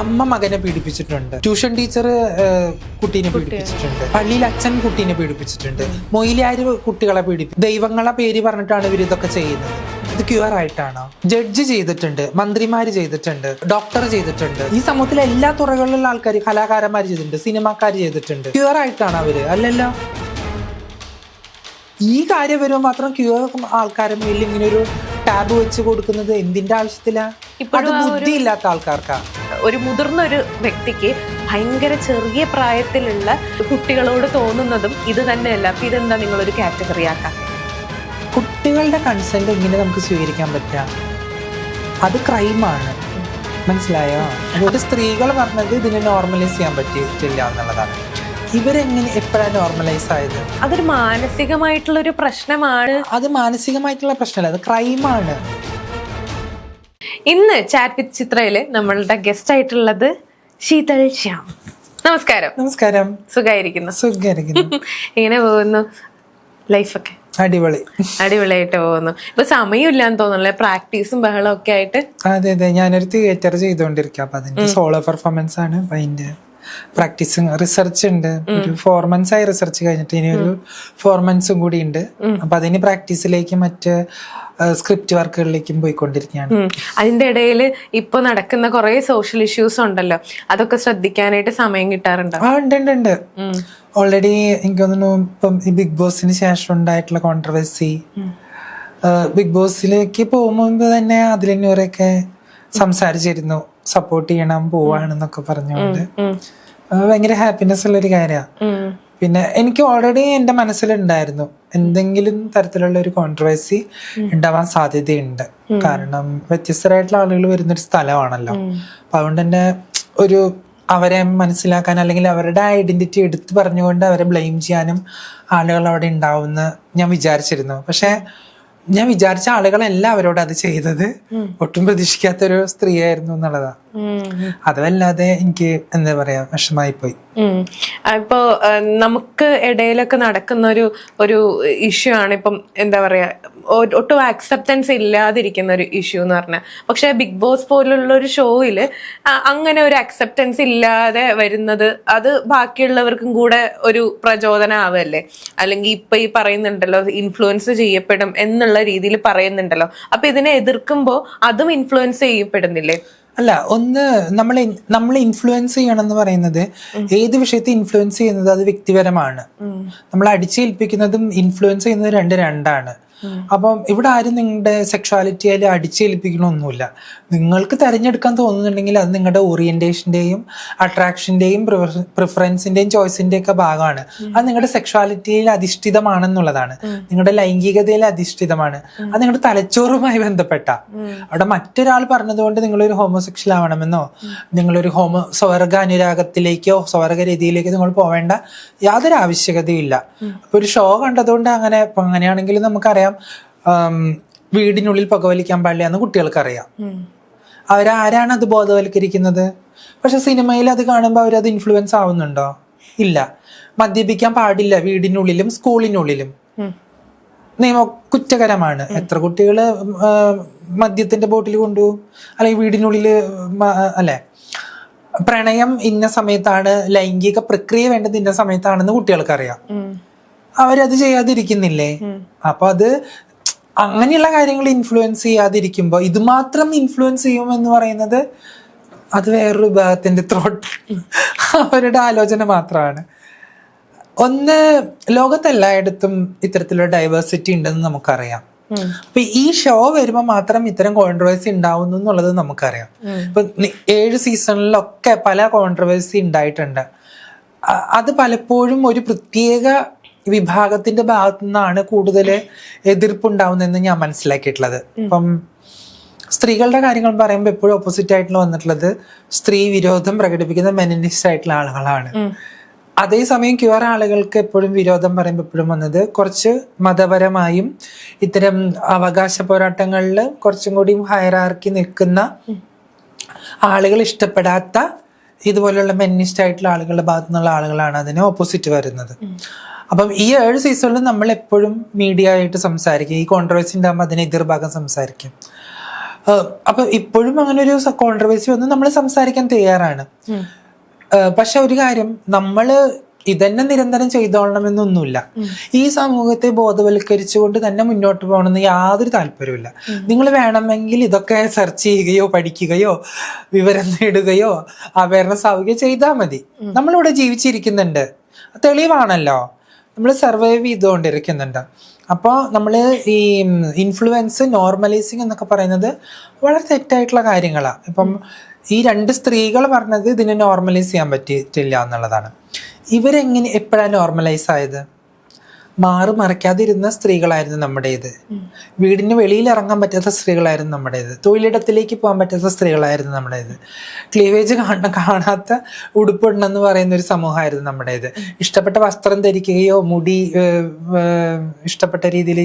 അമ്മ മകനെ പീഡിപ്പിച്ചിട്ടുണ്ട്. Tuition teacher കുട്ടീനെ പീഡിപ്പിച്ചിട്ടുണ്ട്. പള്ളിയിൽ അച്ഛൻ കുട്ടീനെ പീഡിപ്പിച്ചിട്ടുണ്ട്. മൊയിലാര് കുട്ടികളെ പീഡിപ്പിച്ചു ദൈവങ്ങളെ പേര് പറഞ്ഞിട്ടാണ് ഇവർ ഇതൊക്കെ ചെയ്യുന്നത്. ഇത് ക്യൂർ ആയിട്ടാണോ? ജഡ്ജ് ചെയ്തിട്ടുണ്ട് മന്ത്രിമാര് ചെയ്തിട്ടുണ്ട് ഡോക്ടർ ചെയ്തിട്ടുണ്ട്. ഈ സമൂഹത്തിലെ എല്ലാ തുറകളിലുള്ള ആൾക്കാർ കലാകാരന്മാർ ചെയ്തിട്ടുണ്ട് സിനിമാക്കാർ ചെയ്തിട്ടുണ്ട്. ക്യൂർ ആയിട്ടാണ് അവർ? അല്ലല്ലോ. ഈ കാര്യം വരുമ്പോൾ മാത്രം ക്യൂ ആൾക്കാരെ മേലിൽ ഇങ്ങനെ ഒരു ടാബ് വെച്ച് കൊടുക്കുന്നത് എന്തിന്റെ ആവശ്യത്തിലാ? അത് ബുദ്ധിയില്ലാത്ത ആൾക്കാർക്കാ? ഒരു മുതിർന്ന ഒരു വ്യക്തിക്ക് ഭയങ്കര ചെറിയ പ്രായത്തിലുള്ള കുട്ടികളോട് തോന്നുന്നതും ഇത് തന്നെയല്ല. അപ്പൊ ഇതെന്താ ഒരു കാറ്റഗറി ആക്കാം? കുട്ടികളുടെ കൺസെന്റ് എങ്ങനെ നമുക്ക് സ്വീകരിക്കാൻ പറ്റുക അത് ക്രൈമാണ് മനസ്സിലായോ? ഒരു സ്ത്രീകൾ പറഞ്ഞത് ഇതിനെ നോർമലൈസ് ചെയ്യാൻ പറ്റിയിട്ടില്ല എന്നുള്ളതാണ്. ഇവരെങ്ങനെ എപ്പോഴാണ് നോർമലൈസ് ആയത്? അതൊരു മാനസികമായിട്ടുള്ള ഒരു പ്രശ്നമാണ്. അത് മാനസികമായിട്ടുള്ള പ്രശ്നമല്ല അത് ക്രൈമാണ് ഇന്ന് ചാറ്റ് വിത്ത് ചിത്രയിൽ നമ്മളുടെ ഗസ്റ്റ് ആയിട്ടുള്ളത് ശീതൾ ശ്യാം. നമസ്കാരം. നമസ്കാരം. സുഖായിരിക്കുന്നു. സുഖായിരിക്കുന്നു. ഇങ്ങനെ പോകുന്നു? ലൈഫൊക്കെ? അടിപൊളി. അടിപൊളിയായിട്ട് പോകുന്നു. ഇപ്പൊ സമയമില്ലാന്ന് തോന്നുന്നല്ലേ പ്രാക്ടീസും ബഹളം ഒക്കെ ആയിട്ട്. അതെ അതെ. ഞാനൊരു തിയേറ്റർ ചെയ്തുകൊണ്ടിരിക്കുക അപ്പൊ അതിന്റെ സോളോ പെർഫോമൻസ് ആണ്. അതിന്റെ പ്രാക്ടീസും റിസർച്ച് ഉണ്ട്. ഒരു ഫോർ മന്ത്സ് ആയി റിസർച്ച് കഴിഞ്ഞിട്ട് ഇനി ഒരു ഫോർ മന്ത്സും കൂടി ഉണ്ട്. അപ്പൊ അതിന് പ്രാക്ടീസിലേക്ക് മറ്റ് സ്ക്രിപ്റ്റ് വർക്കുകളിലേക്കും പോയിക്കൊണ്ടിരിക്കുകയാണ്. അതിന്റെ ഇടയിൽ ഇപ്പൊ നടക്കുന്ന കുറെ സോഷ്യൽ ഇഷ്യൂസ് ഉണ്ടല്ലോ. അതൊക്കെ ശ്രദ്ധിക്കാനായിട്ട് സമയം കിട്ടാറുണ്ടോ? ആ ഉണ്ട് ഉണ്ട് ഉണ്ട്. ഓൾറെഡി എനിക്ക് തോന്നുന്നു ഇപ്പം ഈ ബിഗ് ബോസിന് ശേഷം ഉണ്ടായിട്ടുള്ള കോൺട്രവേഴ്സി ബിഗ് ബോസിലേക്ക് പോകുമ്പോൾ തന്നെ അതിലൂടെയൊക്കെ സംസാരിച്ചിരുന്നു. സപ്പോർട്ട് ചെയ്യണം പോവാണെന്നൊക്കെ പറഞ്ഞുകൊണ്ട്. ഭയങ്കര ഹാപ്പിനെസ് ഉള്ള ഒരു കാര്യമാണ് പിന്നെ എനിക്ക് ഓൾറെഡി എന്റെ മനസ്സിലുണ്ടായിരുന്നു. എന്തെങ്കിലും തരത്തിലുള്ള ഒരു കോൺട്രവേഴ്സി ഉണ്ടാവാൻ സാധ്യതയുണ്ട്. കാരണം വ്യത്യസ്തരായിട്ടുള്ള ആളുകൾ വരുന്നൊരു സ്ഥലമാണല്ലോ. അപ്പൊ അതുകൊണ്ട് തന്നെ ഒരു അവരെ മനസ്സിലാക്കാൻ അല്ലെങ്കിൽ അവരുടെ ഐഡന്റിറ്റി എടുത്തു പറഞ്ഞുകൊണ്ട് അവരെ ബ്ലെയിം ചെയ്യാനും ആളുകൾ അവിടെ ഉണ്ടാവുമെന്ന് ഞാൻ വിചാരിച്ചിരുന്നു. പക്ഷെ ഞാൻ വിചാരിച്ച ആളുകളെല്ലാം അവരോട് അത് ചെയ്തത് ഒട്ടും പ്രതീക്ഷിക്കാത്തൊരു സ്ത്രീയായിരുന്നു എന്നുള്ളതാ. അതുമല്ലാതെ എനിക്ക് എന്താ പറയാ വിഷമായി പോയി. ഇപ്പോ നമുക്ക് ഇടയിലൊക്കെ നടക്കുന്ന ഒരു ഒരു ഇഷ്യൂ ആണ് ഇപ്പം എന്താ പറയാ ഒട്ടും ആക്സെപ്റ്റൻസ് ഇല്ലാതിരിക്കുന്ന ഒരു ഇഷ്യൂ എന്ന് പറഞ്ഞാൽ പക്ഷെ ബിഗ് ബോസ് പോലുള്ള ഒരു ഷോയിൽ അങ്ങനെ ഒരു അക്സെപ്റ്റൻസ് ഇല്ലാതെ വരുന്നത് അത് ബാക്കിയുള്ളവർക്കും കൂടെ ഒരു പ്രചോദനം ആവല്ലേ അല്ലെങ്കിൽ ഇപ്പൊ ഈ പറയുന്നുണ്ടല്ലോ ഇൻഫ്ലുവൻസ് ചെയ്യപ്പെടും എന്നുള്ള രീതിയിൽ പറയുന്നുണ്ടല്ലോ. അപ്പൊ ഇതിനെ എതിർക്കുമ്പോൾ അതും ഇൻഫ്ലുവൻസ് ചെയ്യപ്പെടുന്നില്ലേ? അല്ല ഒന്ന് നമ്മൾ നമ്മൾ ഇൻഫ്ലുവൻസ് ചെയ്യണം എന്ന് പറയുന്നത് ഏത് വിഷയത്തെ ഇൻഫ്ലുവൻസ് ചെയ്യുന്നത് അത് വ്യക്തിപരമാണ്. നമ്മൾ അടിച്ചേൽപ്പിക്കുന്നതും ഇൻഫ്ലുവൻസ് ചെയ്യുന്നത് രണ്ട് രണ്ടാണ്. അപ്പം ഇവിടെ ആരും നിങ്ങളുടെ സെക്ഷുവാലിറ്റിയിൽ അടിച്ചേൽപ്പിക്കണമൊന്നുമില്ല. നിങ്ങൾക്ക് തിരഞ്ഞെടുക്കാൻ തോന്നുന്നുണ്ടെങ്കിൽ അത് നിങ്ങളുടെ ഓറിയന്റേഷന്റെയും അട്രാക്ഷന്റെയും പ്രിഫറൻസിന്റെയും ചോയ്സിന്റെയും ഒക്കെ ഭാഗമാണ്. അത് നിങ്ങളുടെ സെക്ഷുവാലിറ്റിയിൽ അധിഷ്ഠിതമാണെന്നുള്ളതാണ്. നിങ്ങളുടെ ലൈംഗികതയിൽ അധിഷ്ഠിതമാണ്. അത് നിങ്ങളുടെ തലച്ചോറുമായി ബന്ധപ്പെട്ട. അവിടെ മറ്റൊരാൾ പറഞ്ഞതുകൊണ്ട് നിങ്ങളൊരു ഹോമോസെക്ഷൽ ആവണമെന്നോ നിങ്ങളൊരു ഹോമോ സ്വർഗ അനുരാഗത്തിലേക്കോ സ്വർഗ രീതിയിലേക്കോ നിങ്ങൾ പോവേണ്ട യാതൊരു ആവശ്യകതയും ഇല്ല. അപ്പൊ ഒരു ഷോ കണ്ടതുകൊണ്ട് അങ്ങനെ അങ്ങനെയാണെങ്കിലും അങ്ങനെയാണെങ്കിൽ നമുക്കറിയാം ആം, വീടിനുള്ളിൽ പുകവലിക്കാൻ പാടില്ല എന്ന് കുട്ടികൾക്ക് അറിയാം അവരാരാണ് അത് ബോധവൽക്കരിക്കുന്നത്? പക്ഷെ സിനിമയിൽ അത് കാണുമ്പോൾ അവരത് ഇൻഫ്ലുവൻസ് ആവുന്നുണ്ടോ? ഇല്ല. മദ്യപിക്കാൻ പാടില്ല വീടിനുള്ളിലും സ്കൂളിനുള്ളിലും. നിയമ കുറ്റകരമാണ്. എത്ര കുട്ടികൾ മദ്യത്തിന്റെ ബോട്ടിൽ കൊണ്ടുപോകും? അല്ലെങ്കിൽ വീടിനുള്ളിൽ അല്ലെ? പ്രണയം ഇന്ന സമയത്താണ് ലൈംഗിക പ്രക്രിയ വേണ്ടത് ഇന്ന സമയത്താണെന്ന് കുട്ടികൾക്ക് അറിയാം അവരത് ചെയ്യാതിരിക്കുന്നില്ലേ? അപ്പൊ അത് അങ്ങനെയുള്ള കാര്യങ്ങൾ ഇൻഫ്ലുവൻസ് ചെയ്യാതിരിക്കുമ്പോൾ ഇത് മാത്രം ഇൻഫ്ലുവൻസ് ചെയ്യുമെന്ന് പറയുന്നത് അത് വേറൊരു വിഭാഗത്തിന്റെ ത്രോട്ട് അവരുടെ ആലോചന മാത്രമാണ്. ഒന്ന് ലോകത്തെല്ലായിടത്തും ഇത്തരത്തിലുള്ള ഡൈവേഴ്സിറ്റി ഉണ്ടെന്ന് നമുക്കറിയാം. അപ്പൊ ഈ ഷോ വരുമ്പോൾ മാത്രം ഇത്തരം കോൺട്രവേഴ്സി ഉണ്ടാവുന്നു എന്നുള്ളത് നമുക്കറിയാം. ഇപ്പൊ ഏഴ് സീസണിലൊക്കെ പല കോൺട്രവേഴ്സി ഉണ്ടായിട്ടുണ്ട്. അത് പലപ്പോഴും ഒരു പ്രത്യേക വിഭാഗത്തിന്റെ ഭാഗത്തു നിന്നാണ് കൂടുതൽ എതിർപ്പുണ്ടാവുന്നതെന്ന് ഞാൻ മനസ്സിലാക്കിയിട്ടുള്ളത്. അപ്പം സ്ത്രീകളുടെ കാര്യങ്ങൾ പറയുമ്പോൾ എപ്പോഴും ഓപ്പോസിറ്റ് ആയിട്ടുള്ള വന്നിട്ടുള്ളത് സ്ത്രീ വിരോധം പ്രകടിപ്പിക്കുന്ന മെനനിസ്റ്റ് ആയിട്ടുള്ള ആളുകളാണ്. അതേസമയം ക്യൂർ ആളുകൾക്ക് എപ്പോഴും വിരോധം പറയുമ്പോൾ എപ്പോഴും വന്നത് കുറച്ച് മതപരമായും ഇത്തരം അവകാശ പോരാട്ടങ്ങളിൽ കുറച്ചും കൂടി ഹയറാർക്കി നിൽക്കുന്ന ആളുകൾ ഇഷ്ടപ്പെടാത്ത ഇതുപോലുള്ള മെനിസ്റ്റ് ആയിട്ടുള്ള ആളുകളുടെ ഭാഗത്തു നിന്നുള്ള ആളുകളാണ് അതിന് ഓപ്പോസിറ്റ് വരുന്നത്. അപ്പം ഈ ഏഴ് സീസണിൽ നമ്മൾ എപ്പോഴും മീഡിയ ആയിട്ട് സംസാരിക്കും. ഈ കോൺട്രവേഴ്സി ഉണ്ടാകുമ്പോൾ അതിന് എതിർഭാഗം സംസാരിക്കും. അപ്പൊ ഇപ്പോഴും അങ്ങനെ ഒരു കോൺട്രവേഴ്സി വന്ന് നമ്മൾ സംസാരിക്കാൻ തയ്യാറാണ്. പക്ഷെ ഒരു കാര്യം നമ്മൾ ഇതന്നെ നിരന്തരം ചെയ്തോളണമെന്നൊന്നുമില്ല. ഈ സമൂഹത്തെ ബോധവൽക്കരിച്ചുകൊണ്ട് തന്നെ മുന്നോട്ട് പോകണമെന്ന് യാതൊരു താല്പര്യമില്ല നിങ്ങൾ വേണമെങ്കിൽ ഇതൊക്കെ സെർച്ച് ചെയ്യുകയോ പഠിക്കുകയോ വിവരം നേടുകയോ അവയർനെസ് ആവുകയോ ചെയ്താൽ മതി. നമ്മളിവിടെ ജീവിച്ചിരിക്കുന്നുണ്ട്. തെളിവാണല്ലോ. നമ്മൾ സർവൈവ് ചെയ്തുകൊണ്ടിരിക്കുന്നുണ്ട്. അപ്പോൾ നമ്മൾ ഈ ഇൻഫ്ലുവൻസ് നോർമലൈസിങ് എന്നൊക്കെ പറയുന്നത് വളരെ തെറ്റായിട്ടുള്ള കാര്യങ്ങളാണ് ഇപ്പം ഈ രണ്ട് സ്ത്രീകൾ പറഞ്ഞത് ഇതിനെ നോർമലൈസ് ചെയ്യാൻ പറ്റിയിട്ടില്ല എന്നുള്ളതാണ്. ഇവരെങ്ങനെ എപ്പോഴാണ് നോർമലൈസ് ആയത്? മാറി മറയ്ക്കാതിരുന്ന സ്ത്രീകളായിരുന്നു നമ്മുടേത്. വീടിന് വെളിയിൽ ഇറങ്ങാൻ പറ്റാത്ത സ്ത്രീകളായിരുന്നു നമ്മുടേത്. തൊഴിലിടത്തിലേക്ക് പോകാൻ പറ്റാത്ത സ്ത്രീകളായിരുന്നു നമ്മുടേത്. ക്ലീവേജ് കാണ കാണാത്ത ഉടുപ്പിടണമെന്ന് പറയുന്ന ഒരു സമൂഹമായിരുന്നു നമ്മുടേത്. ഇഷ്ടപ്പെട്ട വസ്ത്രം ധരിക്കുകയോ മുടി ഇഷ്ടപ്പെട്ട രീതിയിൽ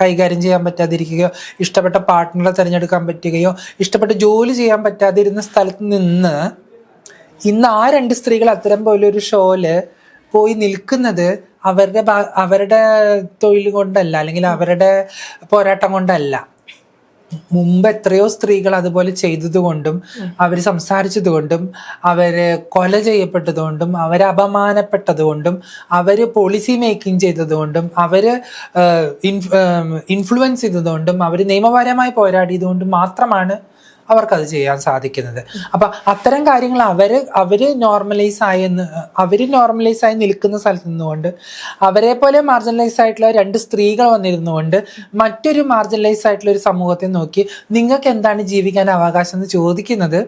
കൈകാര്യം ചെയ്യാൻ പറ്റാതിരിക്കുകയോ ഇഷ്ടപ്പെട്ട പാർട്ട്ണറെ തിരഞ്ഞെടുക്കാൻ പറ്റുകയോ ഇഷ്ടപ്പെട്ട ജോലി ചെയ്യാൻ പറ്റാതിരുന്ന സ്ഥലത്ത് നിന്ന് ഇന്ന് ആ രണ്ട് സ്ത്രീകൾ അത്തരം പോലൊരു ഷോയിൽ പോയി നിൽക്കുന്നത് അവരുടെ അവരുടെ തൊഴിൽ കൊണ്ടല്ല അല്ലെങ്കിൽ അവരുടെ പോരാട്ടം കൊണ്ടല്ല. മുമ്പ് എത്രയോ സ്ത്രീകൾ അതുപോലെ ചെയ്തതുകൊണ്ടും അവർ സംസാരിച്ചതുകൊണ്ടും അവർ കൊല ചെയ്യപ്പെട്ടതുകൊണ്ടും അവർ അപമാനപ്പെട്ടതുകൊണ്ടും അവർ പോളിസി മേക്കിംഗ് ചെയ്തതുകൊണ്ടും അവർ ഇൻഫ്ലുവൻസ് ചെയ്തതുകൊണ്ടും അവർ നിയമപരമായി പോരാടിയതുകൊണ്ടും മാത്രമാണ് അവർക്കത് ചെയ്യാൻ സാധിക്കുന്നത്. അപ്പൊ അത്തരം കാര്യങ്ങൾ അവർ അവർ നോർമലൈസ് ആയെന്ന് അവർ നോർമലൈസ് ആയി നിൽക്കുന്ന സ്ഥലത്ത് നിന്നുകൊണ്ട് അവരെ പോലെ മാർജിനലൈസ് ആയിട്ടുള്ള രണ്ട് സ്ത്രീകൾ വന്നിരുന്നുകൊണ്ട് മറ്റൊരു മാർജിനലൈസ് ആയിട്ടുള്ള ഒരു സമൂഹത്തെ നോക്കി നിങ്ങൾക്ക് എന്താണ് ജീവിക്കാൻ അവകാശം എന്ന് ചോദിക്കുന്നത്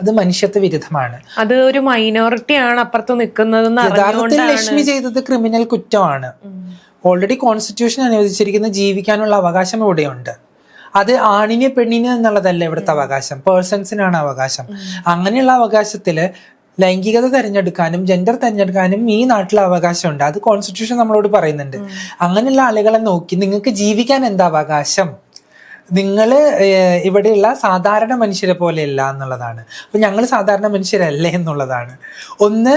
അത് മനുഷ്യത്വ വിരുദ്ധമാണ്. അത് ഒരു മൈനോറിറ്റി ആണ് അപ്പുറത്ത് നിൽക്കുന്നത് യഥാർത്ഥത്തിൽ ലക്ഷ്മി ചെയ്തത് ക്രിമിനൽ കുറ്റമാണ്. ഓൾറെഡി കോൺസ്റ്റിറ്റ്യൂഷൻ അനുവദിച്ചിരിക്കുന്ന ജീവിക്കാനുള്ള അവകാശം ഇവിടെയുണ്ട്. അത് ആണിന് പെണ്ണിന് എന്നുള്ളതല്ല ഇവിടുത്തെ അവകാശം. പേഴ്സൺസിനാണ് അവകാശം. അങ്ങനെയുള്ള അവകാശത്തിൽ ലൈംഗികത തിരഞ്ഞെടുക്കാനും ജെൻഡർ തിരഞ്ഞെടുക്കാനും ഈ നാട്ടിൽ അവകാശമുണ്ട്. അത് കോൺസ്റ്റിറ്റ്യൂഷൻ നമ്മളോട് പറയുന്നുണ്ട്. അങ്ങനെയുള്ള ആളുകളെ നോക്കി നിങ്ങൾക്ക് ജീവിക്കാൻ എന്താ അവകാശം? നിങ്ങൾ ഇവിടെയുള്ള സാധാരണ മനുഷ്യരെ പോലെയല്ല എന്നുള്ളതാണ്. അപ്പൊ ഞങ്ങൾ സാധാരണ മനുഷ്യരല്ലേ എന്നുള്ളതാണ്. ഒന്ന്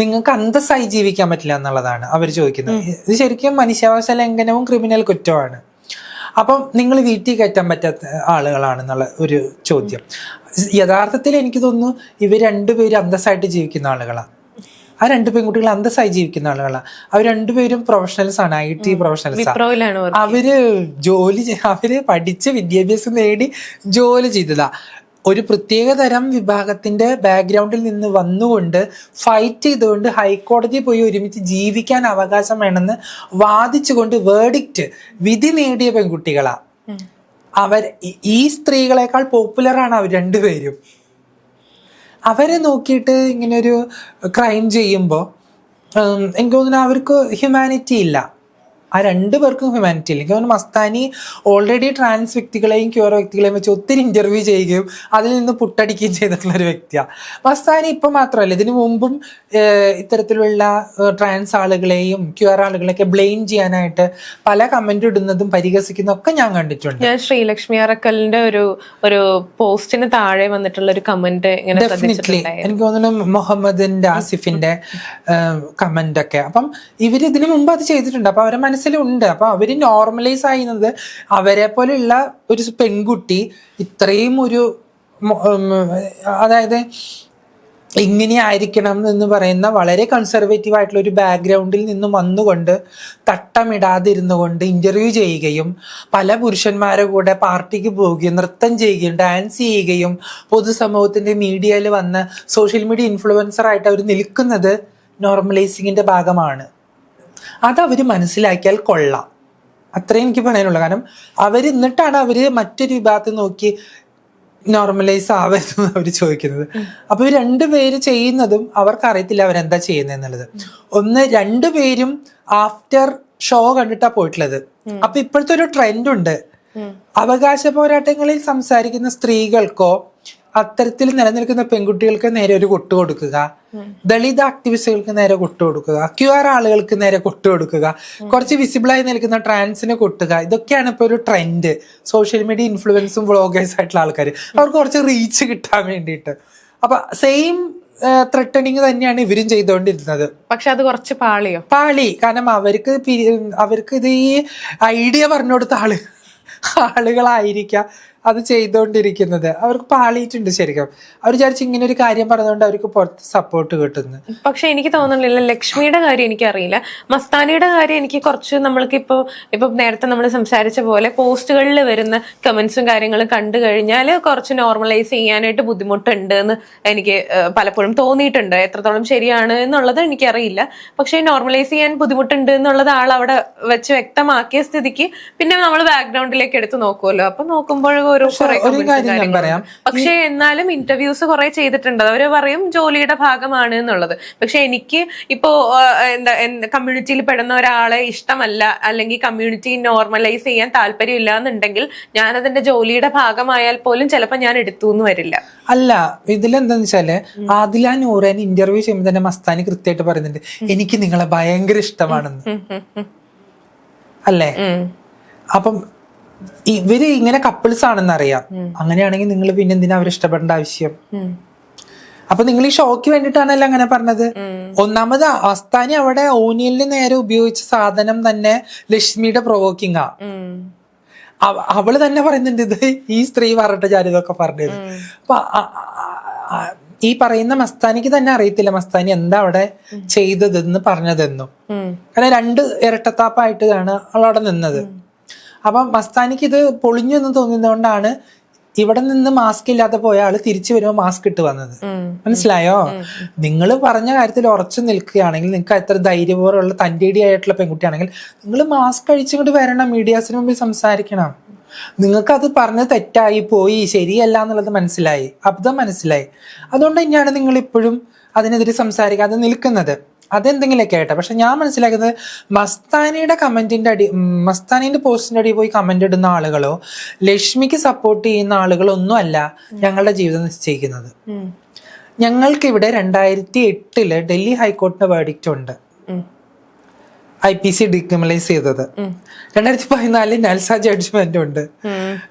നിങ്ങൾക്ക് അന്തസ്സായി ജീവിക്കാൻ പറ്റില്ല എന്നുള്ളതാണ് അവർ ചോദിക്കുന്നത്. ഇത് ശരിക്കും മനുഷ്യാവകാശ ലംഘനവും ക്രിമിനൽ കുറ്റമാണ് അപ്പം നിങ്ങൾ വീട്ടിൽ കയറ്റാൻ പറ്റാത്ത ആളുകളാണെന്നുള്ള ഒരു ചോദ്യം. യഥാർത്ഥത്തിൽ എനിക്ക് തോന്നുന്നു ഇവർ രണ്ടുപേരും അന്തസ്സായിട്ട് ജീവിക്കുന്ന ആളുകളാണ് ആ രണ്ട് പെൺകുട്ടികൾ അന്തസ്സായി ജീവിക്കുന്ന ആളുകളാണ് അവർ രണ്ടുപേരും പ്രൊഫഷണൽസ് ആണ് ഐ ടി പ്രൊഫഷണൽസ്. അവർ ജോലി അവർ പഠിച്ച് വിദ്യാഭ്യാസം നേടി ജോലി ചെയ്തതാ. ഒരു പ്രത്യേക തരം വിഭാഗത്തിന്റെ ബാക്ക്ഗ്രൗണ്ടിൽ നിന്ന് വന്നുകൊണ്ട് ഫൈറ്റ് ചെയ്തുകൊണ്ട് ഹൈക്കോടതി പോയി ഒരുമിച്ച് ജീവിക്കാൻ അവകാശം വേണമെന്ന് വാദിച്ചുകൊണ്ട് വേർഡിക്റ്റ് വിധി നേടിയ പെൺകുട്ടികളാ. അവർ ഈ- ഈ സ്ത്രീകളെക്കാൾ പോപ്പുലറാണ് അവർ രണ്ടുപേരും. അവരെ നോക്കിയിട്ട് ഇങ്ങനെ ഒരു ക്രൈം ചെയ്യുമ്പോൾ എനിക്ക് തോന്നുന്നു അവർക്ക് ഹ്യൂമാനിറ്റി ഇല്ല. ആ രണ്ട് പേർക്കും ഹ്യൂമാനിറ്റി ഇല്ല. എനിക്ക് മസ്താനി ഓൾറെഡി ട്രാൻസ് വ്യക്തികളെയും ക്യൂർ വ്യക്തികളെയും വെച്ച് ഒത്തിരി ഇന്റർവ്യൂ ചെയ്യുകയും അതിൽ നിന്ന് പുട്ടടിക്കുകയും ചെയ്തിട്ടുള്ള ഒരു വ്യക്തിയാണ് മസ്താനി ഇപ്പം മാത്രമല്ല ഇതിനു മുമ്പും ഇത്തരത്തിലുള്ള ട്രാൻസ് ആളുകളെയും ക്യൂർ ആളുകളെയൊക്കെ ബ്ലെയിം ചെയ്യാനായിട്ട് പല കമന്റ് ഇടുന്നതും പരിഹസിക്കുന്നതും ഒക്കെ ഞാൻ കണ്ടിട്ടുണ്ട്. ഞാൻ ശ്രീലക്ഷ്മി അറക്കലിന്റെ ഒരു ഒരു പോസ്റ്റിന് താഴെ വന്നിട്ടുള്ള ഒരു കമന്റ് ഡെഫിനറ്റ്ലി എനിക്ക് തോന്നുന്നു മുഹമ്മദിന്റെ ആസിഫിന്റെ കമന്റ് ഒക്കെ. അപ്പം ഇവർ ഇതിനു മുമ്പ് അത് ചെയ്തിട്ടുണ്ട്. അപ്പൊ അവരെ മനസ്സിലുണ്ട്. അപ്പൊ അവർ നോർമലൈസ് ആയിരുന്നത് അവരെ പോലെയുള്ള ഒരു പെൺകുട്ടി ഇത്രയും ഒരു അതായത് ഇങ്ങനെ ആയിരിക്കണം എന്ന് പറയുന്ന വളരെ കൺസർവേറ്റീവ് ആയിട്ടുള്ള ഒരു ബാക്ക്ഗ്രൗണ്ടിൽ നിന്നും വന്നുകൊണ്ട് തട്ടമിടാതിരുന്നു കൊണ്ട് ഇന്റർവ്യൂ ചെയ്യുകയും പല പുരുഷന്മാരെ കൂടെ പാർട്ടിക്ക് പോവുകയും നൃത്തം ചെയ്യുകയും ഡാൻസ് ചെയ്യുകയും പൊതുസമൂഹത്തിന്റെ മീഡിയയിൽ വന്ന് സോഷ്യൽ മീഡിയ ഇൻഫ്ലുവൻസർ ആയിട്ട് അവർ നിൽക്കുന്നത് നോർമലൈസിങ്ങിന്റെ ഭാഗമാണ്. അത് അവർ മനസ്സിലാക്കിയാൽ കൊള്ളാം. അത്രയും എനിക്ക് പറയാനുള്ളൂ കാരണം അവർ എന്നിട്ടാണ് അവർ മറ്റൊരു വിഭാഗത്തിൽ നോക്കി നോർമലൈസ് ആവരുതെന്ന് അവർ ചോദിക്കുന്നത്. അപ്പൊ ഈ രണ്ടുപേര് ചെയ്യുന്നതും അവർക്ക് അറിയത്തില്ല അവരെന്താ ചെയ്യുന്നത് എന്നുള്ളത്. ഒന്ന് രണ്ടുപേരും ആഫ്റ്റർ ഷോ കണ്ടിട്ടാ പോയിട്ടുള്ളത്. അപ്പൊ ഇപ്പോഴത്തെ ഒരു ട്രെൻഡ് ഉണ്ട്. അവകാശ പോരാട്ടങ്ങളിൽ സംസാരിക്കുന്ന സ്ത്രീകൾക്കോ അത്തരത്തിൽ നിലനിൽക്കുന്ന പെൺകുട്ടികൾക്ക് നേരെ ഒരു കൊട്ടു കൊടുക്കുക. ദളിത് ആക്ടിവിസ്റ്റുകൾക്ക് നേരെ കൊട്ടു കൊടുക്കുക. ക്യു ആർ ആളുകൾക്ക് നേരെ കൊട്ടു കൊടുക്കുക. കുറച്ച് വിസിബിളായി നിൽക്കുന്ന ട്രാൻസിന് കൊട്ടുക. ഇതൊക്കെയാണ് ഇപ്പൊ ഒരു ട്രെൻഡ് സോഷ്യൽ മീഡിയ ഇൻഫ്ലുവൻസും വ്ളോഗേഴ്സ് ആയിട്ടുള്ള ആൾക്കാർ അവർക്ക് കുറച്ച് റീച്ച് കിട്ടാൻ വേണ്ടിയിട്ട്. അപ്പൊ സെയിം ത്രട്ടണിങ് തന്നെയാണ് ഇവരും ചെയ്തുകൊണ്ടിരുന്നത്. പക്ഷെ അത് കുറച്ച് പാളിയോ? പാളി. കാരണം അവർക്ക് അവർക്ക് ഇത് ഈ ഐഡിയ പറഞ്ഞു കൊടുത്ത ആൾ ആളുകളായിരിക്കാം. അത് ചെയ്തുകൊണ്ടിരിക്കുന്നത് അവർക്ക് പാളിയിട്ടുണ്ട് ശരിക്കും. അവർ വിചാരിച്ചു ഇങ്ങനെ ഒരു കാര്യം പറഞ്ഞുകൊണ്ട് അവർക്ക് പുറത്ത് സപ്പോർട്ട് കിട്ടുന്നു. പക്ഷെ എനിക്ക് തോന്നുന്നില്ല ലക്ഷ്മിയുടെ കാര്യം എനിക്ക് അറിയില്ല മസ്താനിയുടെ കാര്യം എനിക്ക് കുറച്ച് നമ്മൾക്ക് ഇപ്പോൾ ഇപ്പൊ നേരത്തെ നമ്മൾ സംസാരിച്ച പോലെ പോസ്റ്റുകളിൽ വരുന്ന കമന്റ്സും കാര്യങ്ങളും കണ്ടു കഴിഞ്ഞാൽ കുറച്ച് നോർമലൈസ് ചെയ്യാനായിട്ട് ബുദ്ധിമുട്ടുണ്ട് എന്ന് എനിക്ക് പലപ്പോഴും തോന്നിയിട്ടുണ്ട്. എത്രത്തോളം ശരിയാണ് എന്നുള്ളത് എനിക്കറിയില്ല. പക്ഷെ നോർമലൈസ് ചെയ്യാൻ ബുദ്ധിമുട്ടുണ്ട് എന്നുള്ളത് ആൾ അവിടെ വെച്ച് വ്യക്തമാക്കിയ സ്ഥിതിക്ക് പിന്നെ നമ്മൾ ബാക്ക്ഗ്രൗണ്ടിലേക്ക് എടുത്ത് നോക്കുമല്ലോ അപ്പൊ നോക്കുമ്പോൾ ഒരു കാര്യം പറയാം. പക്ഷെ എന്നാലും ഇന്റർവ്യൂസ് കുറെ ചെയ്തിട്ടുണ്ട്. അവർ പറയും ജോലിയുടെ ഭാഗമാണ് എന്നുള്ളത്. പക്ഷെ എനിക്ക് ഇപ്പോ എന്താ കമ്മ്യൂണിറ്റിയിൽ പെടുന്ന ഒരാളെ ഇഷ്ടമല്ല അല്ലെങ്കിൽ കമ്മ്യൂണിറ്റി നോർമലൈസ് ചെയ്യാൻ താല്പര്യമില്ല എന്നുണ്ടെങ്കിൽ ഞാൻ അതിന്റെ ജോലിയുടെ ഭാഗമായാൽ പോലും ചിലപ്പോൾ ഞാൻ എടുത്തു എന്ന് വരില്ല. അല്ല ഇതിലെന്താന്ന് വെച്ചാൽ ആദില നൂറേനെ ഇന്റർവ്യൂ ചെയ്യുമ്പോൾ തന്നെ മസ്താനി കൃത്യമായിട്ട് പറയുന്നുണ്ട് എനിക്ക് നിങ്ങളെ ഭയങ്കര ഇഷ്ടമാണെന്ന്. അല്ലേ? അപ്പം ഇവർ ഇങ്ങനെ കപ്പിൾസ് ആണെന്ന് അറിയാം അങ്ങനെയാണെങ്കിൽ നിങ്ങൾ പിന്നെ എന്തിനാ അവരെ ഇഷ്ടപ്പെടേണ്ട ആവശ്യം? അപ്പൊ നിങ്ങൾ ഈ ഷോക്ക് വേണ്ടിട്ടാണല്ലോ അങ്ങനെ പറഞ്ഞത്? ഒന്നാമത് അസ്താനി അവിടെ ഓനിയലിന് നേരെ ഉപയോഗിച്ച സാധനം തന്നെ ലക്ഷ്മിയുടെ പ്രൊവോക്കിംഗ് ആ. അവൾ തന്നെ പറയുന്നുണ്ട് ഇത് ഈ സ്ത്രീ പറഞ്ഞിട്ട് ഞാനിതൊക്കെ പറഞ്ഞത്. അപ്പൊ ഈ പറയുന്ന മസ്താനിക്ക് തന്നെ അറിയത്തില്ല മസ്താനി എന്താ അവിടെ ചെയ്തതെന്ന് പറഞ്ഞതെന്നും. കാരണം രണ്ട് ഇരട്ടത്താപ്പായിട്ടാണ് അവളവിടെ നിന്നത്. അപ്പം മസ്താനിക്ക് ഇത് പൊളിഞ്ഞു എന്ന് തോന്നുന്നതുകൊണ്ടാണ് ഇവിടെ നിന്ന് മാസ്ക് ഇല്ലാതെ പോയ ആൾ തിരിച്ചു വരുമ്പോൾ മാസ്ക് ഇട്ട് വന്നത്. മനസ്സിലായോ? നിങ്ങൾ പറഞ്ഞ കാര്യത്തിൽ ഉറച്ചു നിൽക്കുകയാണെങ്കിൽ നിങ്ങൾക്ക് എത്ര ധൈര്യപൂർവമുള്ള തന്റെ ആയിട്ടുള്ള പെൺകുട്ടിയാണെങ്കിൽ നിങ്ങൾ മാസ്ക് അഴിച്ചുകൊണ്ട് വരണം മീഡിയാസിന് മുമ്പിൽ സംസാരിക്കണം. നിങ്ങൾക്ക് അത് പറഞ്ഞ് തെറ്റായി പോയി ശരിയല്ല എന്നുള്ളത് മനസ്സിലായി. അബ്ദം മനസ്സിലായി. അതുകൊണ്ട് തന്നെയാണ് നിങ്ങൾ ഇപ്പോഴും അതിനെതിരെ സംസാരിക്കാതെ നിൽക്കുന്നത്. അതെന്തെങ്കിലുമൊക്കെ ആയിട്ടാ. പക്ഷെ ഞാൻ മനസ്സിലാക്കുന്നത് മസ്താനിയുടെ കമന്റിന്റെ അടി മസ്താനിന്റെ പോസ്റ്റിന്റെ അടി പോയി കമന്റ് ഇടുന്ന ആളുകളോ ലക്ഷ്മിക്ക് സപ്പോർട്ട് ചെയ്യുന്ന ആളുകളോ ഒന്നും അല്ല ഞങ്ങളുടെ ജീവിതം നിശ്ചയിക്കുന്നത്. ഞങ്ങൾക്ക് ഇവിടെ രണ്ടായിരത്തി എട്ടിൽ ഡൽഹി ഹൈക്കോടതിയുടെ വേർഡിക്റ്റ് ഉണ്ട്. ഐ പി സി ഡിക്രിമിനലൈസ് ചെയ്തത്. രണ്ടായിരത്തി പതിനാലിൽ നൽസ ജഡ്ജ്മെന്റ് ഉണ്ട്.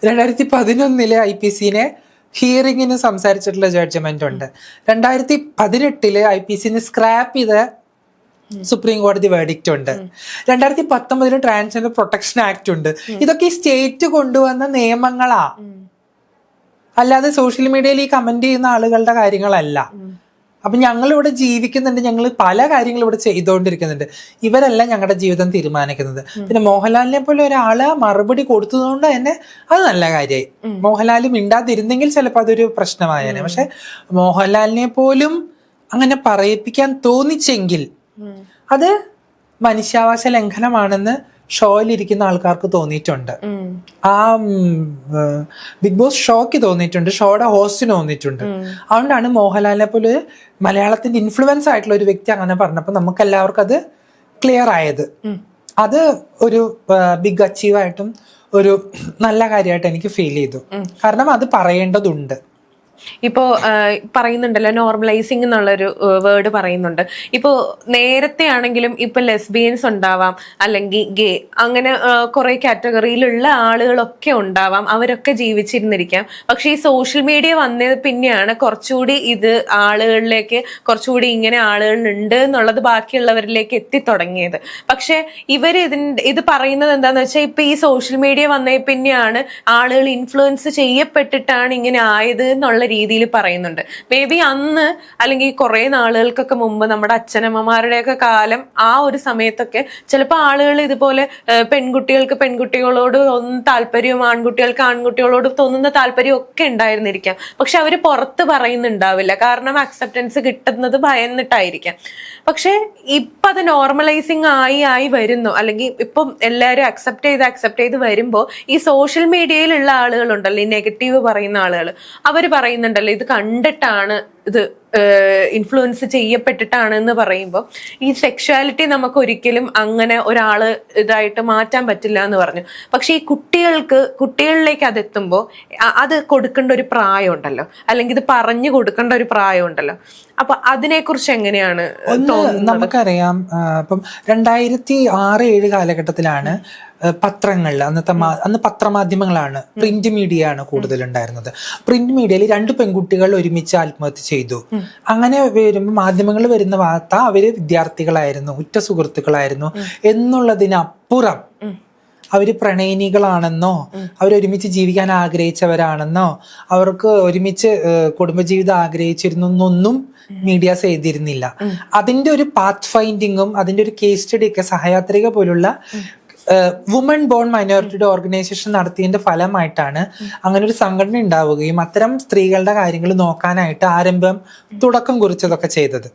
രണ്ടായിരത്തി പതിനൊന്നിൽ ഐ പി സിനെ ഹിയറിംഗിന് സംസാരിച്ചിട്ടുള്ള ജഡ്ജ്മെന്റ് ഉണ്ട്. രണ്ടായിരത്തി പതിനെട്ടിൽ ഐ പി സിനെ സ്ക്രാപ്പ് ചെയ്ത സുപ്രീം കോടതി വേഡിക്റ്റ് ഉണ്ട്. രണ്ടായിരത്തി പത്തൊമ്പതിൽ ട്രാൻസ്ജെൻഡർ പ്രൊട്ടക്ഷൻ ആക്ട് ഉണ്ട്. ഇതൊക്കെ ഈ സ്റ്റേറ്റ് കൊണ്ടുവന്ന നിയമങ്ങളാ. അല്ലാതെ സോഷ്യൽ മീഡിയയിൽ ഈ കമന്റ് ചെയ്യുന്ന ആളുകളുടെ കാര്യങ്ങളല്ല. അപ്പൊ ഞങ്ങൾ ഇവിടെ ജീവിക്കുന്നുണ്ട് ഞങ്ങൾ പല കാര്യങ്ങൾ ഇവിടെ ചെയ്തുകൊണ്ടിരിക്കുന്നുണ്ട്. ഇവരല്ല ഞങ്ങളുടെ ജീവിതം തീരുമാനിക്കുന്നത്. പിന്നെ മോഹൻലാലിനെ പോലെ ഒരാൾ മറുപടി കൊടുത്തതുകൊണ്ട് തന്നെ അത് നല്ല കാര്യമായി മോഹൻലാൽ മിണ്ടാതിരുന്നെങ്കിൽ ചിലപ്പോൾ അതൊരു പ്രശ്നമായേനെ. പക്ഷെ മോഹൻലാലിനെ പോലും അങ്ങനെ പറയിപ്പിക്കാൻ തോന്നിച്ചെങ്കിൽ അത് മനുഷ്യാവകാശ ലംഘനമാണെന്ന് ഷോയിലിരിക്കുന്ന ആൾക്കാർക്ക് തോന്നിയിട്ടുണ്ട്. ആ ബിഗ് ബോസ് ഷോയ്ക്ക് തോന്നിയിട്ടുണ്ട് ഷോയുടെ ഹോസ്റ്റിന് തോന്നിയിട്ടുണ്ട്. അതുകൊണ്ടാണ് മോഹൻലാലിനെ പോലെ മലയാളത്തിന്റെ ഇൻഫ്ലുവൻസ് ആയിട്ടുള്ള ഒരു വ്യക്തി അങ്ങനെ പറഞ്ഞപ്പോൾ നമുക്ക് എല്ലാവർക്കും അത് ക്ലിയർ ആയത്. അത് ഒരു ബിഗ് അച്ചീവായിട്ടും ഒരു നല്ല കാര്യമായിട്ട് എനിക്ക് ഫീൽ ചെയ്തു. കാരണം അത് പറയേണ്ടതുണ്ട്. ഇപ്പോ പറയുന്നുണ്ടല്ലോ നോർമലൈസിങ് എന്നുള്ളൊരു വേർഡ് പറയുന്നുണ്ട്. ഇപ്പോ നേരത്തെ ആണെങ്കിലും ഇപ്പൊ ലെസ്ബിയൻസ് ഉണ്ടാവാം അല്ലെങ്കിൽ ഗേ അങ്ങനെ കുറെ കാറ്റഗറിയിലുള്ള ആളുകളൊക്കെ ഉണ്ടാവാം അവരൊക്കെ ജീവിച്ചിരുന്നിരിക്കാം. പക്ഷെ ഈ സോഷ്യൽ മീഡിയ വന്നത് പിന്നെയാണ് കുറച്ചുകൂടി ഇത് ആളുകളിലേക്ക് കുറച്ചുകൂടി ഇങ്ങനെ ആളുകളുണ്ട് എന്നുള്ളത് ബാക്കിയുള്ളവരിലേക്ക് എത്തിത്തുടങ്ങിയത്. പക്ഷെ ഇവർ ഇതിന്റെ ഇത് പറയുന്നത് എന്താന്ന് വെച്ചാൽ ഇപ്പൊ ഈ സോഷ്യൽ മീഡിയ വന്നതിൽ പിന്നെയാണ് ആളുകൾ ഇൻഫ്ലുവൻസ് ചെയ്യപ്പെട്ടിട്ടാണ് ഇങ്ങനെ ആയത് എന്നുള്ള രീതിയിൽ പറയുന്നുണ്ട്. മേ ബി അന്ന് അല്ലെങ്കിൽ കുറെ നാളുകൾക്കൊക്കെ മുമ്പ് നമ്മുടെ അച്ഛനമ്മമാരുടെയൊക്കെ കാലം ആ ഒരു സമയത്തൊക്കെ ചിലപ്പോൾ ആളുകൾ ഇതുപോലെ പെൺകുട്ടികൾക്ക് പെൺകുട്ടികളോട് ഒന്നും താല്പര്യവും ആൺകുട്ടികൾക്ക് ആൺകുട്ടികളോട് തോന്നുന്ന താല്പര്യം ഒക്കെ ഉണ്ടായിരുന്നിരിക്കാം. പക്ഷെ അവർ പുറത്ത് പറയുന്നുണ്ടാവില്ല. കാരണം അക്സെപ്റ്റൻസ് കിട്ടുന്നത് ഭയന്നിട്ടായിരിക്കാം. പക്ഷെ ഇപ്പൊ അത് നോർമലൈസിങ് ആയി ആയി വരുന്നു. അല്ലെങ്കിൽ ഇപ്പം എല്ലാവരും അക്സെപ്റ്റ് ചെയ്ത് അക്സെപ്റ്റ് ചെയ്ത് വരുമ്പോൾ ഈ സോഷ്യൽ മീഡിയയിലുള്ള ആളുകളുണ്ടല്ലോ ഈ നെഗറ്റീവ് പറയുന്ന ആളുകൾ. അവർ പറയുന്നുണ്ടല്ലോ ഇത് കണ്ടിട്ടാണ് ഇത് ഇൻഫ്ലുവൻസ് ചെയ്യപ്പെട്ടിട്ടാണ് എന്ന് പറയുമ്പോൾ ഈ സെക്ഷുവാലിറ്റി നമുക്ക് ഒരിക്കലും അങ്ങനെ ഒരാൾ ഇതായിട്ട് മാറ്റാൻ പറ്റില്ല എന്ന് പറഞ്ഞു. പക്ഷെ ഈ കുട്ടികൾക്ക് കുട്ടികളിലേക്ക് അതെത്തുമ്പോൾ അത് കൊടുക്കേണ്ട ഒരു പ്രായം ഉണ്ടല്ലോ അല്ലെങ്കിൽ ഇത് പറഞ്ഞു കൊടുക്കേണ്ട ഒരു പ്രായം ഉണ്ടല്ലോ അപ്പൊ അതിനെക്കുറിച്ച് എങ്ങനെയാണ് നമുക്കറിയാം ഇപ്പം രണ്ടായിരത്തി ആറ് ഏഴ് കാലഘട്ടത്തിലാണ് പത്രങ്ങൾ പത്രങ്ങളിൽ അന്നത്തെ അന്ന് പത്രമാധ്യമങ്ങളാണ് പ്രിന്റ് മീഡിയ ആണ് കൂടുതൽ ഉണ്ടായിരുന്നത് പ്രിന്റ് മീഡിയയിൽ രണ്ട് പെൺകുട്ടികൾ ഒരുമിച്ച് ആത്മഹത്യ ചെയ്തു. അങ്ങനെ വരുമ്പോൾ മാധ്യമങ്ങൾ വരുന്ന വാർത്ത അവർ വിദ്യാർത്ഥികളായിരുന്നു ഉറ്റ സുഹൃത്തുക്കളായിരുന്നു എന്നുള്ളതിനപ്പുറം അവർ പ്രണയിനികളാണെന്നോ അവരൊരുമിച്ച് ജീവിക്കാൻ ആഗ്രഹിച്ചവരാണെന്നോ അവർക്ക് ഒരുമിച്ച് കുടുംബജീവിതം ആഗ്രഹിച്ചിരുന്നു എന്നൊന്നും മീഡിയാസ് എഴുതിയിരുന്നില്ല അതിന്റെ ഒരു പാത്ത് ഫൈൻഡിങ്ങും അതിന്റെ ഒരു കേസ് സ്റ്റഡിയൊക്കെ സഹയാത്രിക പോലുള്ള വുമൺ ബോൺ മൈനോറിറ്റിയുടെ ഓർഗനൈസേഷൻ നടത്തിയതിന്റെ ഫലമായിട്ടാണ് അങ്ങനെ ഒരു സംഘടന ഉണ്ടാവുകയും അത്തരം സ്ത്രീകളുടെ കാര്യങ്ങൾ നോക്കാനായിട്ട് ആരംഭം തുടക്കം കുറിച്ചതൊക്കെ ചെയ്തത്.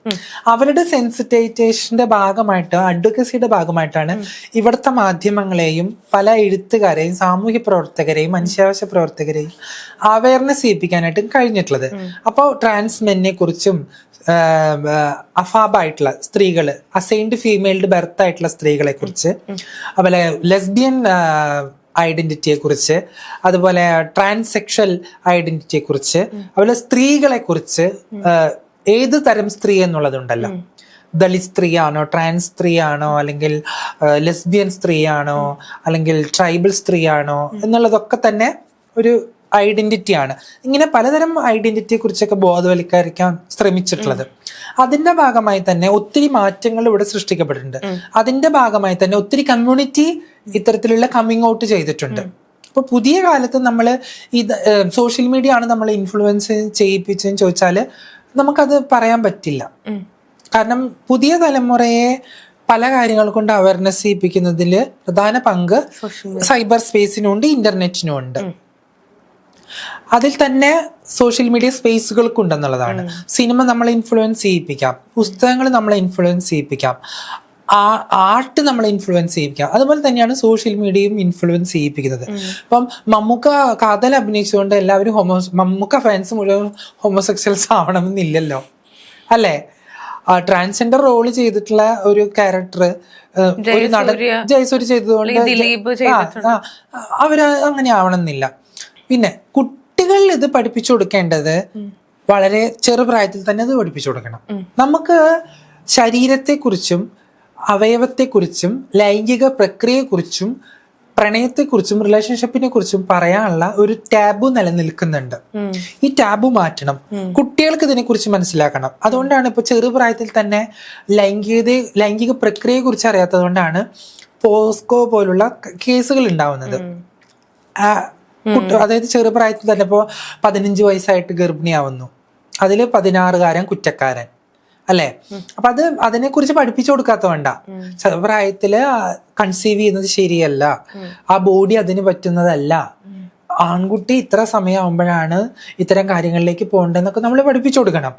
അവരുടെ സെൻസിറ്റൈറ്റേഷന്റെ ഭാഗമായിട്ട് അഡ്വക്കസിയുടെ ഭാഗമായിട്ടാണ് ഇവിടുത്തെ മാധ്യമങ്ങളെയും പല എഴുത്തുകാരെയും സാമൂഹ്യ പ്രവർത്തകരെയും മനുഷ്യാവകാശ പ്രവർത്തകരെയും അവയർനെസ് ചെയ്യിപ്പിക്കാനായിട്ടും കഴിഞ്ഞിട്ടുള്ളത്. അപ്പോൾ ട്രാൻസ് മെന്നെ കുറിച്ചും അഫാബായിട്ടുള്ള സ്ത്രീകൾ അസൈൻഡ് ഫീമെയിൽഡ് ബർത്ത് ആയിട്ടുള്ള സ്ത്രീകളെ കുറിച്ച് അതുപോലെ ലെസ്ബിയൻ ഐഡന്റിറ്റിയെ കുറിച്ച് അതുപോലെ ട്രാൻസെക്ഷൽ ഐഡന്റിറ്റിയെ കുറിച്ച് അതുപോലെ സ്ത്രീകളെ കുറിച്ച് ഏത് തരം സ്ത്രീ എന്നുള്ളതുണ്ടല്ലോ. ദളിത് സ്ത്രീയാണോ ട്രാൻസ് സ്ത്രീയാണോ അല്ലെങ്കിൽ ലെസ്ബിയൻ സ്ത്രീയാണോ അല്ലെങ്കിൽ ട്രൈബൽ സ്ത്രീയാണോ എന്നുള്ളതൊക്കെ തന്നെ ഒരു ഐഡന്റിറ്റി ആണ്. ഇങ്ങനെ പലതരം ഐഡന്റിറ്റിയെ കുറിച്ചൊക്കെ ബോധവൽക്കരിക്കാൻ ശ്രമിച്ചിട്ടുള്ളത്. അതിന്റെ ഭാഗമായി തന്നെ ഒത്തിരി മാറ്റങ്ങൾ ഇവിടെ സൃഷ്ടിക്കപ്പെട്ടിട്ടുണ്ട്. അതിന്റെ ഭാഗമായി തന്നെ ഒത്തിരി കമ്മ്യൂണിറ്റി ഇത്തരത്തിലുള്ള കമ്മിങ് ഔട്ട് ചെയ്തിട്ടുണ്ട്. അപ്പൊ പുതിയ കാലത്ത് നമ്മൾ ഇത് സോഷ്യൽ മീഡിയ ആണ് നമ്മൾ ഇൻഫ്ലുവൻസ് ചെയ്യിപ്പിച്ചെന്ന് ചോദിച്ചാൽ നമുക്കത് പറയാൻ പറ്റില്ല. കാരണം പുതിയ തലമുറയെ പല കാര്യങ്ങൾ കൊണ്ട് അവയർനെസ് ചെയ്യിപ്പിക്കുന്നതിൽ പ്രധാന പങ്ക് സൈബർ സ്പേസിനുണ്ട് ഇന്റർനെറ്റിനും ഉണ്ട് അതിൽ തന്നെ സോഷ്യൽ മീഡിയ സ്പേസുകൾക്കുണ്ടെന്നുള്ളതാണ് സിനിമ നമ്മളെ ഇൻഫ്ലുവൻസ് ചെയ്യിപ്പിക്കാം. പുസ്തകങ്ങൾ നമ്മളെ ഇൻഫ്ലുവൻസ് ചെയ്യിപ്പിക്കാം. ആർട്ട് നമ്മളെ ഇൻഫ്ലുവൻസ് ചെയ്യിപ്പിക്കാം. അതുപോലെ തന്നെയാണ് സോഷ്യൽ മീഡിയയും ഇൻഫ്ലുവൻസ് ചെയ്യിപ്പിക്കുന്നത്. ഇപ്പം മമ്മൂക്ക കാതൽ അഭിനയിച്ചുകൊണ്ട് എല്ലാവരും ഹോമോ മമ്മൂക്ക ഫാൻസ് മുഴുവൻ ഹോമോസെക്ഷൽസ് ആവണമെന്നില്ലല്ലോ. അല്ലേ? ട്രാൻസ്ജെൻഡർ റോൾ ചെയ്തിട്ടുള്ള ഒരു ക്യാരക്ടർ ഒരു നടൻ ജയസൂര്യ ചെയ്തതുകൊണ്ട് അവർ അങ്ങനെ ആവണമെന്നില്ല. പിന്നെ കുട്ടികളിൽ ഇത് പഠിപ്പിച്ചു കൊടുക്കേണ്ടത് വളരെ ചെറുപ്രായത്തിൽ തന്നെ അത് പഠിപ്പിച്ചു കൊടുക്കണം. നമുക്ക് ശരീരത്തെക്കുറിച്ചും അവയവത്തെക്കുറിച്ചും ലൈംഗിക പ്രക്രിയയെക്കുറിച്ചും പ്രണയത്തെക്കുറിച്ചും റിലേഷൻഷിപ്പിനെ കുറിച്ചും പറയാനുള്ള ഒരു ടാബു നിലനിൽക്കുന്നുണ്ട്. ഈ ടാബു മാറ്റണം. കുട്ടികൾക്ക് ഇതിനെക്കുറിച്ച് മനസ്സിലാക്കണം. അതുകൊണ്ടാണ് ഇപ്പൊ ചെറുപ്രായത്തിൽ തന്നെ ലൈംഗികത ലൈംഗിക പ്രക്രിയയെ കുറിച്ച് അറിയാത്തത് കൊണ്ടാണ് പോസ്കോ പോലുള്ള കേസുകൾ ഉണ്ടാവുന്നത്. അതായത് ചെറുപ്രായത്തിൽ തന്നെ ഇപ്പോ പതിനഞ്ച് വയസ്സായിട്ട് ഗർഭിണിയാവുന്നു. അതിൽ പതിനാറുകാരൻ കുറ്റക്കാരൻ. അല്ലെ? അപ്പൊ അത് അതിനെ കുറിച്ച് പഠിപ്പിച്ചു കൊടുക്കാത്ത വേണ്ട. ചെറുപ്രായത്തിൽ കൺസീവ് ചെയ്യുന്നത് ശരിയല്ല. ആ ബോഡി അതിന് പറ്റുന്നതല്ല. ആൺകുട്ടി ഇത്ര സമയമാകുമ്പോഴാണ് ഇത്തരം കാര്യങ്ങളിലേക്ക് പോകേണ്ടതെന്നൊക്കെ നമ്മൾ പഠിപ്പിച്ചു കൊടുക്കണം.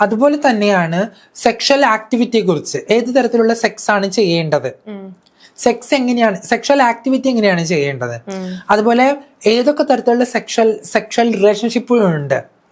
അതുപോലെ തന്നെയാണ് സെക്ഷൽ ആക്ടിവിറ്റിയെ കുറിച്ച് ഏത് തരത്തിലുള്ള സെക്സ് ആണ് ചെയ്യേണ്ടത്? സെക്സ് എങ്ങനെയാണ് സെക്ഷൽ ആക്ടിവിറ്റി എങ്ങനെയാണ് ചെയ്യേണ്ടത്? അതുപോലെ ഏതൊക്കെ തരത്തിലുള്ള സെക്ഷൽ സെക്ഷൽ റിലേഷൻഷിപ്പുകളുണ്ട്?